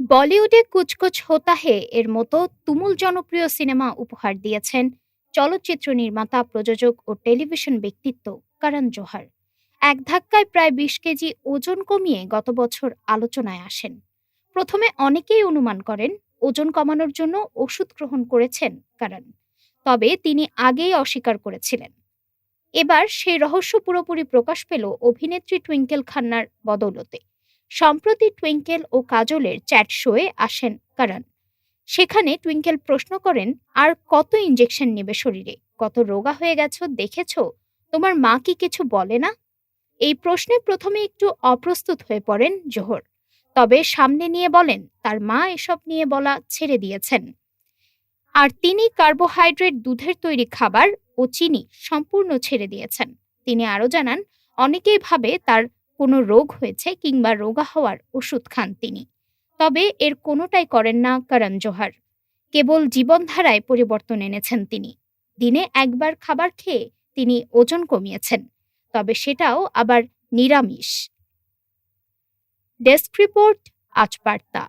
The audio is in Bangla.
বলিউডে কুচকুচ হোতা হে এর মতো তুমুল জনপ্রিয় সিনেমা উপহার দিয়েছেন চলচ্চিত্র নির্মাতা, প্রযোজক ও টেলিভিশন ব্যক্তিত্ব করণ জোহার। এক ধাক্কায় প্রায় বিশ কেজি ওজন কমিয়ে গত বছর আলোচনায় আসেন। প্রথমে অনেকেই অনুমান করেন ওজন কমানোর জন্য ওষুধ গ্রহণ করেছেন করণ। তবে তিনি আগেই অস্বীকার করেছিলেন। এবার সেই রহস্য পুরোপুরি প্রকাশ পেল অভিনেত্রী টুইঙ্কেল খান্নার বদৌলতে। সম্প্রতি টুইঙ্কেল ও কাজলের চ্যাট শোয়ে আসেন কারণ। সেখানে টুইঙ্কেল প্রশ্ন করেন, আর কত ইঞ্জেকশন নেবে শরীরে? কত রোগা হয়ে গেছো? দেখেছ? তোমার মা কি কিছু বলে না? এই প্রশ্নে প্রথমে একটু অপ্রস্তুত হয়ে পড়েন জোহর, তবে সামনে নিয়ে বলেন, তার মা এসব নিয়ে বলা ছেড়ে দিয়েছেন। আর তিনি কার্বোহাইড্রেট দুধের তৈরি খাবার ও চিনি সম্পূর্ণ ছেড়ে দিয়েছেন। তিনি আরও জানান, অনেকেই ভাবে তার কোনো রোগ হয়েছে কিংবা রোগা হওয়ার ওষুধ খান তিনি। তবে এর কোনোটাই করেন না করণ জোহার। কেবল জীবনধারায় পরিবর্তন এনেছেন তিনি। দিনে একবার খাবার খেয়ে তিনি ওজন কমিয়েছেন, তবে সেটাও আবার নিরামিষ। ডেস্ক রিপোর্ট, আজ বার্তা।